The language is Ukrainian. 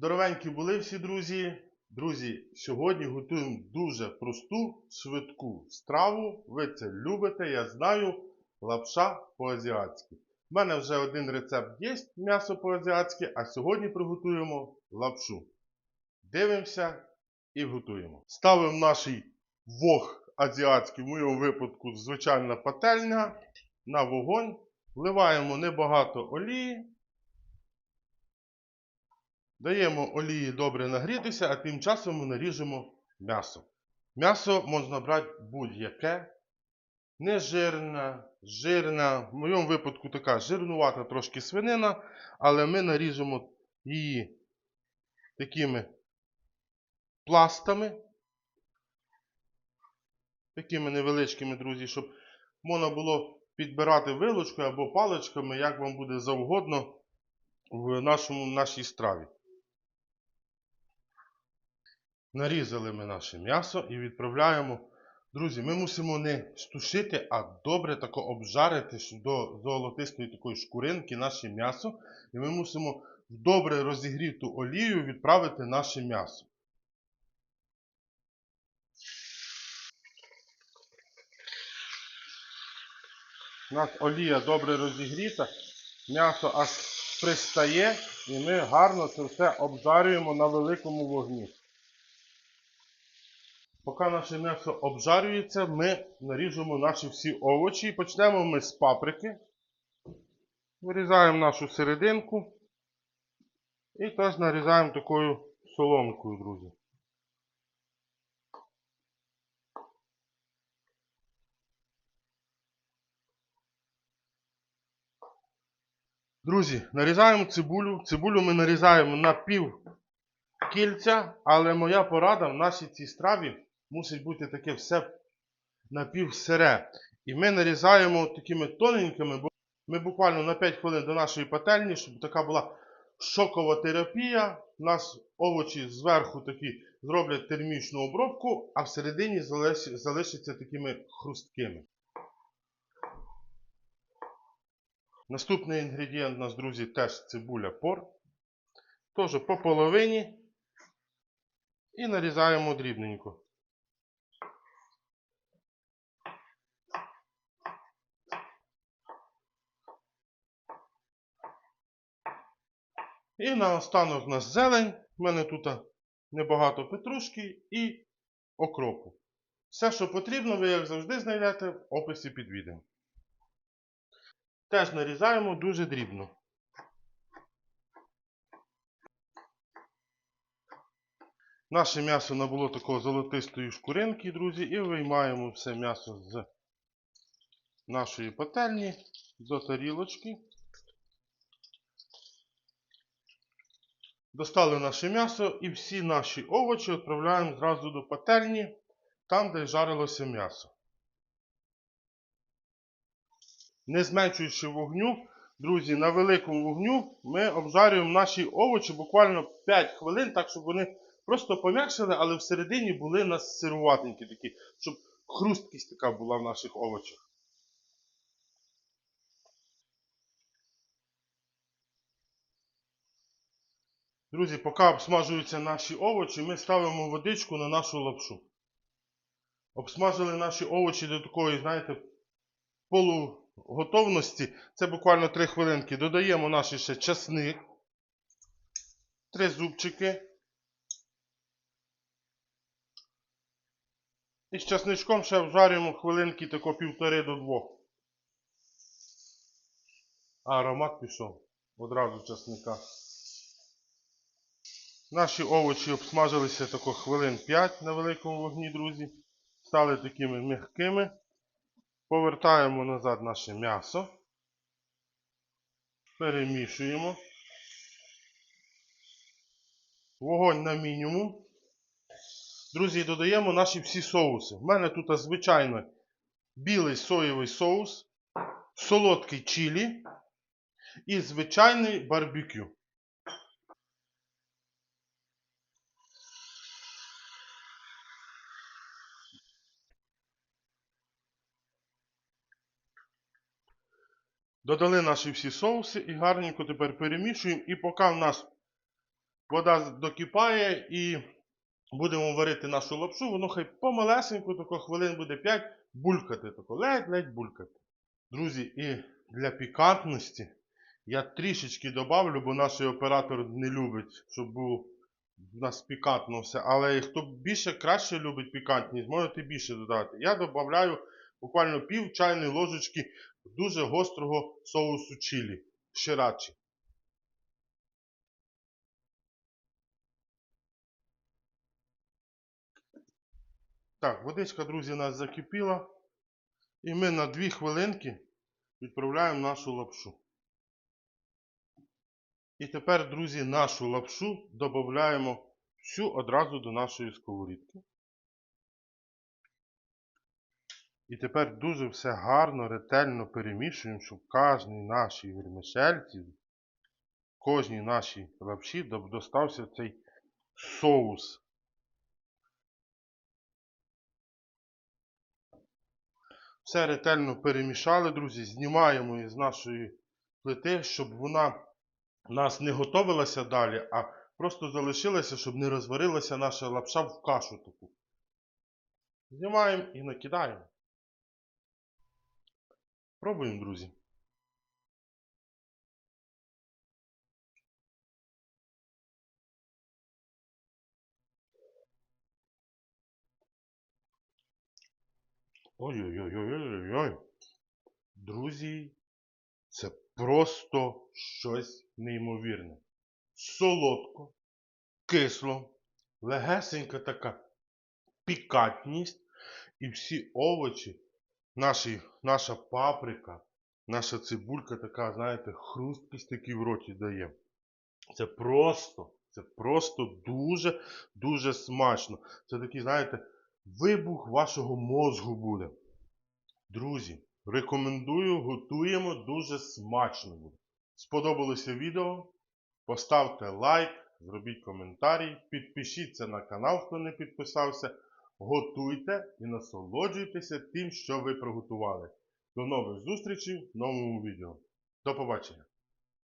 Здоровенькі були всі друзі. Друзі, сьогодні готуємо дуже просту, швидку страву. Ви це любите, я знаю. Лапша по-азіатськи. У мене вже один рецепт є м'ясо по-азіатськи, а сьогодні приготуємо лапшу. Дивимося і готуємо. Ставимо наш вог азіатський, в моєму випадку звичайна пательня, на вогонь. Вливаємо небагато олії. Даємо олії добре нагрітися, а тим часом ми наріжемо м'ясо. М'ясо можна брати будь-яке. Не жирне, жирне. В моєму випадку така жирнувата трошки свинина, але ми наріжемо її такими пластами. Такими невеличкими, друзі, щоб можна було підбирати вилочкою або паличками, як вам буде завгодно в нашому, нашій страві. Нарізали ми наше м'ясо і відправляємо. Друзі, ми мусимо не стушити, а добре тако обжарити до золотистої такої шкуринки наше м'ясо. І ми мусимо в добре розігріту олію відправити наше м'ясо. У нас олія добре розігріта, м'ясо аж пристає, і ми гарно це все обжарюємо на великому вогні. Поки наше м'ясо обжарюється, ми наріжемо наші всі овочі. І почнемо ми з паприки. Вирізаємо нашу серединку. І теж нарізаємо такою соломкою, друзі. Друзі, нарізаємо цибулю. Цибулю ми нарізаємо на пів кільця, але моя порада в нашій цій страві мусить бути таке все напівсире. І ми нарізаємо такими тоненькими, бо ми буквально на 5 хвилин до нашої пательні, щоб така була шокова терапія. У нас овочі зверху такі зроблять термічну обробку, а всередині залишаться такими хрусткими. Наступний інгредієнт у нас, друзі, теж цибуля пор. Теж по половині. І нарізаємо дрібненько. І наостанок у нас зелень. У мене тут небагато петрушки і окропу. Все, що потрібно, ви, як завжди, знайдете в описі під відео. Теж нарізаємо дуже дрібно. Наше м'ясо набуло такого золотистої шкуринки, друзі, і виймаємо все м'ясо з нашої пательні до тарілочки. Достали наше м'ясо і всі наші овочі відправляємо зразу до пательні, там, де жарилося м'ясо. Не зменшуючи вогню, друзі, на великому вогню ми обжарюємо наші овочі буквально 5 хвилин, так щоб вони просто пом'якшили, але всередині були нас сируватенькі такі, щоб хрусткість така була в наших овочах. Друзі, поки обсмажуються наші овочі, ми ставимо водичку на нашу лапшу. Обсмажили наші овочі до такої, знаєте, полуготовності. Це буквально 3 хвилинки. Додаємо наш ще часник. Три зубчики. І з часничком ще обжарюємо хвилинки тако півтори до двох. А аромат пішов. Одразу часника. Наші овочі обсмажилися тако хвилин 5 на великому вогні, друзі. Стали такими м'якими. Повертаємо назад наше м'ясо. Перемішуємо. Вогонь на мінімум. Друзі, додаємо наші всі соуси. У мене тут звичайно білий соєвий соус, солодкий чилі і звичайний барбекю. Додали наші всі соуси і гарненько тепер перемішуємо. І поки в нас вода докипає і будемо варити нашу лапшу, воно хай помалесеньку, тако хвилин буде 5, булькати, тако, ледь-ледь булькати. Друзі, і для пікантності я трішечки добавлю, бо наш оператор не любить, щоб було в нас пікантно все. Але хто більше краще любить пікантність, можете більше додати. Я додаю буквально пів чайної ложечки дуже гострого соусу чилі. Ширачі. Так, водичка, друзі, нас закипіла. І ми на 2 хвилинки відправляємо нашу лапшу. І тепер, друзі, нашу лапшу додаємо всю одразу до нашої сковорідки. І тепер дуже все гарно, ретельно перемішуємо, щоб кожній нашій вермишельці, кожній нашій лапші достався цей соус. Все ретельно перемішали, друзі. Знімаємо із нашої плити, щоб вона нас не готовилася далі, а просто залишилася, щоб не розварилася наша лапша в кашу таку. Знімаємо і накидаємо. Пробуємо, друзі. Ой-ой-ой-ой-ой-ой. Друзі, це просто щось неймовірне. Солодко, кисло, легесенька така пікантність і всі овочі, наші, наша паприка, наша цибулька така, знаєте, хрусткість такий в роті дає. Це просто, це просто дуже, дуже смачно. Це такий, знаєте, вибух вашого мозгу буде. Друзі, рекомендую, готуємо дуже смачно буде. Сподобалося відео? Поставте лайк, зробіть коментарі, підпишіться на канал, хто не підписався. Готуйте і насолоджуйтеся тим, що ви приготували. До нових зустрічей в новому відео. До побачення!